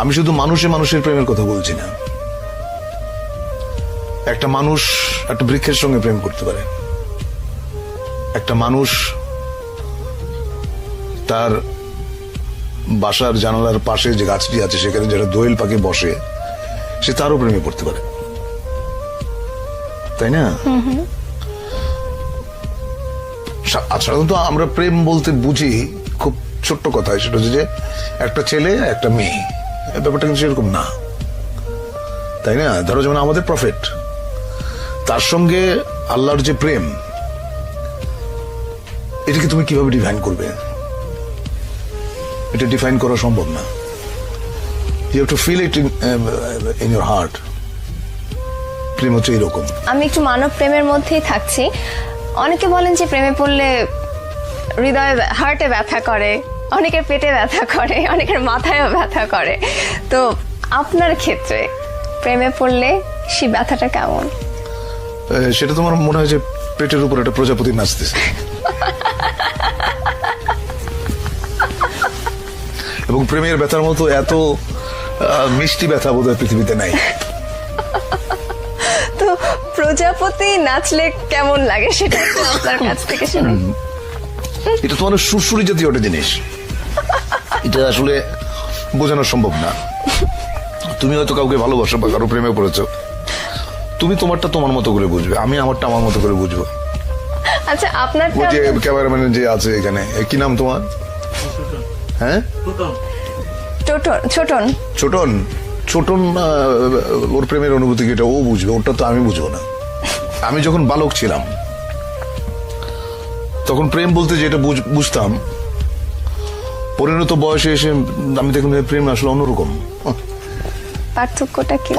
আমি শুধু মানুষে মানুষের প্রেমের কথা বলছি না। একটা মানুষ একটা বৃক্ষের সঙ্গে প্রেম করতে পারে। একটা মানুষ তার বাসার জানালার পাশে যে গাছটি আছে, সেখানে যেটা দোয়েল পাখি বসে, সে তারও প্রেমে পড়তে পারে। তাই না? সাধারণত আমরা প্রেম বলতে বুঝি খুব ছোট্ট কথা, সেটা হচ্ছে যে একটা ছেলে, একটা মেয়ে। ব্যাপারটা কিন্তু সেরকম না। তাই না? ধরো যেমন আমাদের প্রফেট তার সঙ্গে আল্লাহর যে প্রেম, এটাকে তুমি কীভাবে ডিফাইন করবে? এটা ডিফাইন করা সম্ভব না। You to feel it in your heart প্রেম হচ্ছে এরকম। আমি একটু মানব প্রেমের মধ্যেই থাকছি। অনেকে বলেন যে প্রেমে পড়লে হৃদয়ে হার্টে ব্যথা করে। অনেকের পেটে ব্যথা করে অনেকের মাথায়ও ব্যথা করে। তো আপনার ক্ষেত্রে প্রেমে পড়লে সেই ব্যথাটা কেমন? সেটা তোমার মনে হয় যে পেটের উপর একটা প্রজাপতি নাচতেছে। এবং প্রেমের ব্যথার মতো এত মিষ্টি ব্যথা বোধহয় পৃথিবীতে নাই। তো প্রজাপতি নাচলে কেমন লাগে সেটা আপনার কাছ থেকে শুনুন। এটা তোমার সুরসুরি জাতীয় একটা জিনিস। এটা আসলে বোঝানো সম্ভব না। তুমি হয়তো কাউকে ভালোবাসো বা কারও প্রেমে পড়েছো। তুমি তোমারটা তোমার মতো করে বুঝবে। আমি আমারটা আমার মতো করে বুঝব। আচ্ছা আপনারটা ওই যে ক্যামেরাম্যান যে আছে এখানে কি নাম তোমার? হ্যাঁ? টোটন ছোটন। ছোটন? ছোটন ওর প্রেমের অনুভূতি এটা ও বুঝবে? ওটা তো আমি বুঝব না। আমি যখন বালক ছিলাম তখন প্রেম বলতে যেটা বুঝ- বুঝতাম পরিণত বয়সে এসে আমি দেখলাম প্রেম আসলে অন্যরকম। পার্থক্যটা কি?